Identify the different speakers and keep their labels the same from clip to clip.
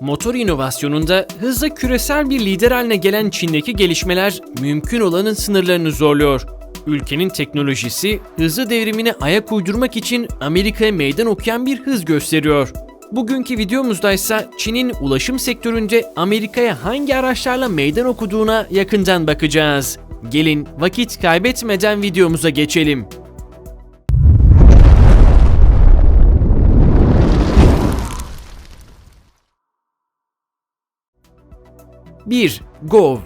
Speaker 1: Motor inovasyonunda hızla küresel bir lider haline gelen Çin'deki gelişmeler mümkün olanın sınırlarını zorluyor. Ülkenin teknolojisi hızlı devrimine ayak uydurmak için Amerika'ya meydan okuyan bir hız gösteriyor. Bugünkü videomuzda ise Çin'in ulaşım sektöründe Amerika'ya hangi araçlarla meydan okuduğuna yakından bakacağız. Gelin vakit kaybetmeden videomuza geçelim. 1. Gov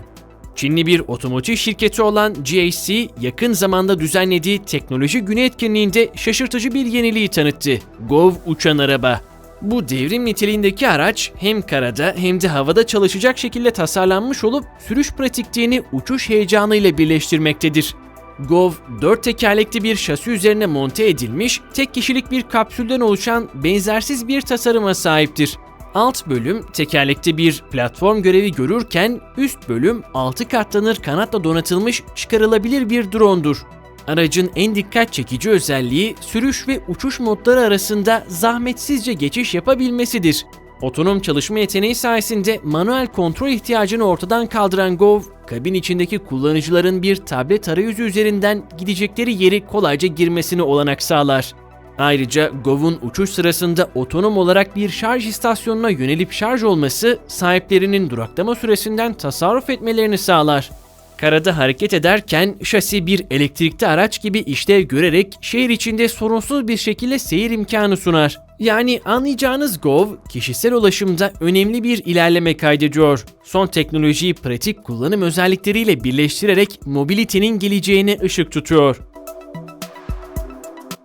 Speaker 1: Çinli bir otomotiv şirketi olan GAC yakın zamanda düzenlediği teknoloji günü etkinliğinde şaşırtıcı bir yeniliği tanıttı. Gov uçan araba. Bu devrim niteliğindeki araç hem karada hem de havada çalışacak şekilde tasarlanmış olup sürüş pratikliğini uçuş heyecanıyla birleştirmektedir. Gov, dört tekerlekli bir şasi üzerine monte edilmiş, tek kişilik bir kapsülden oluşan benzersiz bir tasarıma sahiptir. Alt bölüm tekerlekli bir platform görevi görürken üst bölüm 6 katlanır kanatla donatılmış çıkarılabilir bir drone'dur. Aracın en dikkat çekici özelliği sürüş ve uçuş modları arasında zahmetsizce geçiş yapabilmesidir. Otonom çalışma yeteneği sayesinde manuel kontrol ihtiyacını ortadan kaldıran Gov, kabin içindeki kullanıcıların bir tablet arayüzü üzerinden gidecekleri yeri kolayca girmesini olanak sağlar. Ayrıca Gov'un uçuş sırasında otonom olarak bir şarj istasyonuna yönelip şarj olması sahiplerinin duraklama süresinden tasarruf etmelerini sağlar. Karada hareket ederken şasi bir elektrikli araç gibi işlev görerek şehir içinde sorunsuz bir şekilde seyir imkanı sunar. Yani anlayacağınız Gov, kişisel ulaşımda önemli bir ilerleme kaydediyor. Son teknolojiyi pratik kullanım özellikleriyle birleştirerek mobilitenin geleceğine ışık tutuyor.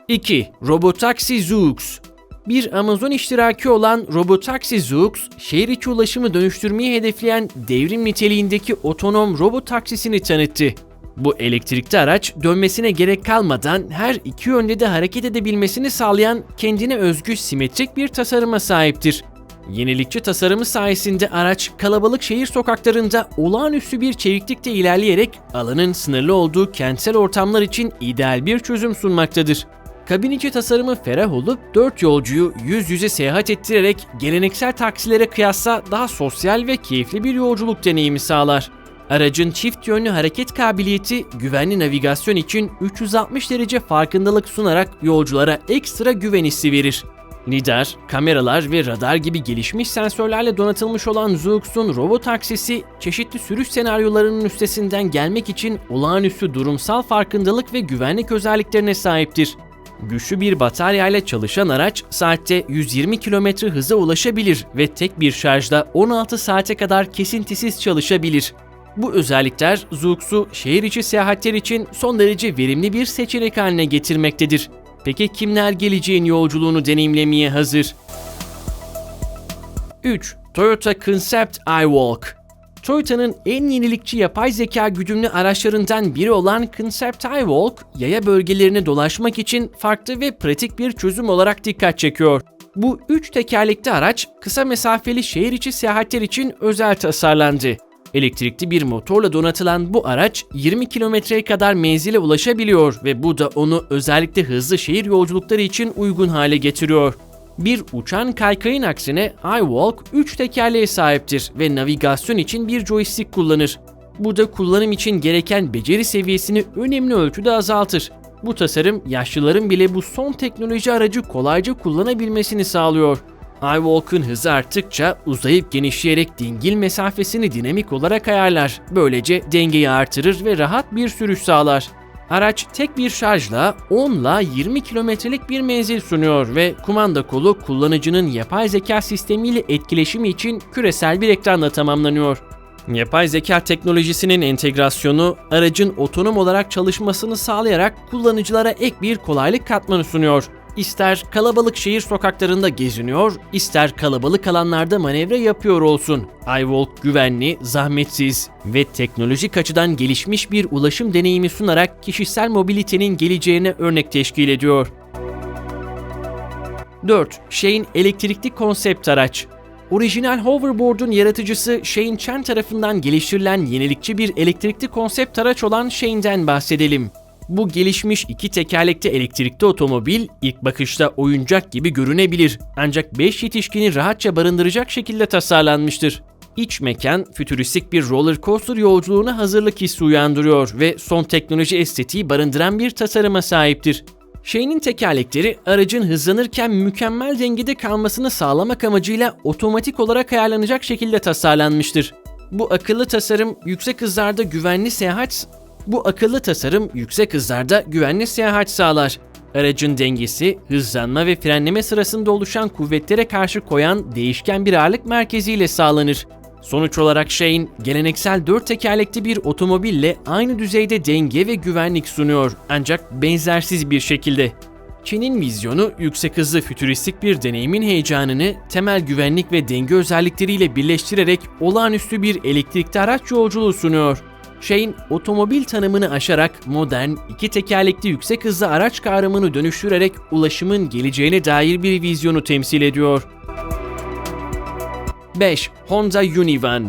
Speaker 1: 2. Robotaksi Zoox bir Amazon iştiraki olan Robotaksi Zoox, şehir içi ulaşımı dönüştürmeyi hedefleyen devrim niteliğindeki otonom robot taksisini tanıttı. Bu elektrikli araç dönmesine gerek kalmadan her iki yönde de hareket edebilmesini sağlayan kendine özgü simetrik bir tasarıma sahiptir. Yenilikçi tasarımı sayesinde araç kalabalık şehir sokaklarında olağanüstü bir çeviklikte ilerleyerek alanın sınırlı olduğu kentsel ortamlar için ideal bir çözüm sunmaktadır. Kabin içi tasarımı ferah olup 4 yolcuyu yüz yüze seyahat ettirerek geleneksel taksilere kıyasla daha sosyal ve keyifli bir yolculuk deneyimi sağlar. Aracın çift yönlü hareket kabiliyeti güvenli navigasyon için 360 derece farkındalık sunarak yolculara ekstra güven hissi verir. Lidar, kameralar ve radar gibi gelişmiş sensörlerle donatılmış olan Zoox'un robot taksisi, çeşitli sürüş senaryolarının üstesinden gelmek için olağanüstü durumsal farkındalık ve güvenlik özelliklerine sahiptir. Güçlü bir bataryayla çalışan araç saatte 120 km hıza ulaşabilir ve tek bir şarjda 16 saate kadar kesintisiz çalışabilir. Bu özellikler Zoox'u şehir içi seyahatler için son derece verimli bir seçenek haline getirmektedir. Peki kimler geleceğin yolculuğunu deneyimlemeye hazır? 3. Toyota Concept iWalk Toyota'nın en yenilikçi yapay zeka güdümlü araçlarından biri olan Concept iWalk, yaya bölgelerini dolaşmak için farklı ve pratik bir çözüm olarak dikkat çekiyor. Bu üç tekerlekli araç kısa mesafeli şehir içi seyahatler için özel tasarlandı. Elektrikli bir motorla donatılan bu araç 20 kilometreye kadar menzile ulaşabiliyor ve bu da onu özellikle hızlı şehir yolculukları için uygun hale getiriyor. Bir uçan kaykayın aksine iWalk 3 tekerleğe sahiptir ve navigasyon için bir joystick kullanır. Bu da kullanım için gereken beceri seviyesini önemli ölçüde azaltır. Bu tasarım yaşlıların bile bu son teknoloji aracı kolayca kullanabilmesini sağlıyor. iWalk'ın hızı arttıkça uzayıp genişleyerek dingil mesafesini dinamik olarak ayarlar. Böylece dengeyi artırır ve rahat bir sürüş sağlar. Araç tek bir şarjla 10 ile 20 kilometrelik bir menzil sunuyor ve kumanda kolu kullanıcının yapay zeka sistemiyle etkileşimi için küresel bir ekranla tamamlanıyor. Yapay zeka teknolojisinin entegrasyonu aracın otonom olarak çalışmasını sağlayarak kullanıcılara ek bir kolaylık katmanı sunuyor. İster kalabalık şehir sokaklarında geziniyor, ister kalabalık alanlarda manevra yapıyor olsun. iWalk güvenli, zahmetsiz ve teknolojik açıdan gelişmiş bir ulaşım deneyimi sunarak kişisel mobilitenin geleceğine örnek teşkil ediyor. 4. Shane elektrikli konsept araç Orijinal hoverboard'un yaratıcısı Shane Chen tarafından geliştirilen yenilikçi bir elektrikli konsept araç olan Shane'den bahsedelim. Bu gelişmiş iki tekerlekli elektrikli otomobil ilk bakışta oyuncak gibi görünebilir. Ancak 5 yetişkini rahatça barındıracak şekilde tasarlanmıştır. İç mekan fütüristik bir roller coaster yolculuğuna hazırlık hissi uyandırıyor ve son teknoloji estetiği barındıran bir tasarıma sahiptir. Şeyinin tekerlekleri aracın hızlanırken mükemmel dengede kalmasını sağlamak amacıyla otomatik olarak ayarlanacak şekilde tasarlanmıştır. Bu akıllı tasarım yüksek hızlarda güvenli seyahat bu akıllı tasarım yüksek hızlarda güvenli seyahat sağlar. Aracın dengesi, hızlanma ve frenleme sırasında oluşan kuvvetlere karşı koyan değişken bir ağırlık merkeziyle sağlanır. Sonuç olarak Shane, geleneksel dört tekerlekli bir otomobille aynı düzeyde denge ve güvenlik sunuyor ancak benzersiz bir şekilde. Çin'in vizyonu yüksek hızlı fütüristik bir deneyimin heyecanını temel güvenlik ve denge özellikleriyle birleştirerek olağanüstü bir elektrikli araç yolculuğu sunuyor. Shane, otomobil tanımını aşarak modern, iki tekerlekli yüksek hızlı araç kavramını dönüştürerek ulaşımın geleceğine dair bir vizyonu temsil ediyor. 5. Honda Univan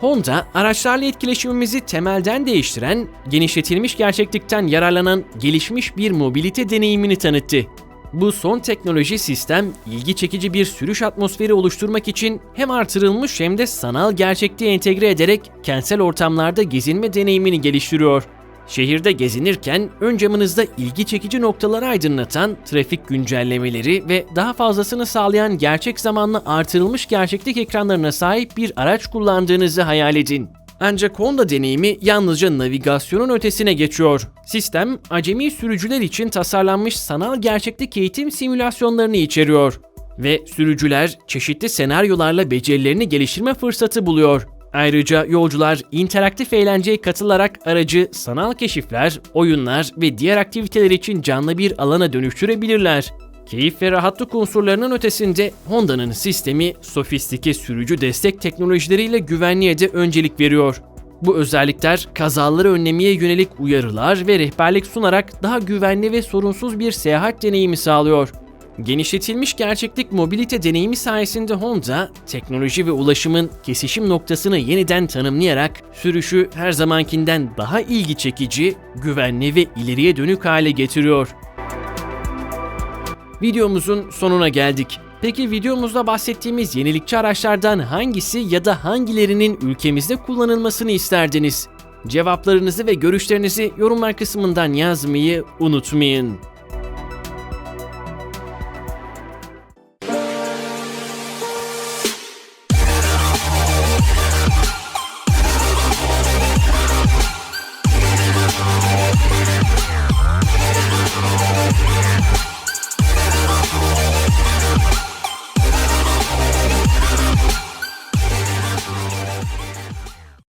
Speaker 1: Honda, araçlarla etkileşimimizi temelden değiştiren, genişletilmiş gerçeklikten yararlanan gelişmiş bir mobilite deneyimini tanıttı. Bu son teknoloji sistem ilgi çekici bir sürüş atmosferi oluşturmak için hem artırılmış hem de sanal gerçekliği entegre ederek kentsel ortamlarda gezinme deneyimini geliştiriyor. Şehirde gezinirken ön camınızda ilgi çekici noktaları aydınlatan trafik güncellemeleri ve daha fazlasını sağlayan gerçek zamanlı artırılmış gerçeklik ekranlarına sahip bir araç kullandığınızı hayal edin. Ancak Honda deneyimi yalnızca navigasyonun ötesine geçiyor. Sistem, acemi sürücüler için tasarlanmış sanal gerçeklik eğitim simülasyonlarını içeriyor. Ve sürücüler çeşitli senaryolarla becerilerini geliştirme fırsatı buluyor. Ayrıca yolcular interaktif eğlenceye katılarak aracı sanal keşifler, oyunlar ve diğer aktiviteler için canlı bir alana dönüştürebilirler. Keyif ve rahatlık unsurlarının ötesinde Honda'nın sistemi sofistike sürücü destek teknolojileriyle güvenliğe de öncelik veriyor. Bu özellikler kazaları önlemeye yönelik uyarılar ve rehberlik sunarak daha güvenli ve sorunsuz bir seyahat deneyimi sağlıyor. Genişletilmiş gerçeklik mobilite deneyimi sayesinde Honda, teknoloji ve ulaşımın kesişim noktasını yeniden tanımlayarak sürüşü her zamankinden daha ilgi çekici, güvenli ve ileriye dönük hale getiriyor. Videomuzun sonuna geldik. Peki videomuzda bahsettiğimiz yenilikçi araçlardan hangisi ya da hangilerinin ülkemizde kullanılmasını isterdiniz? Cevaplarınızı ve görüşlerinizi yorumlar kısmından yazmayı unutmayın.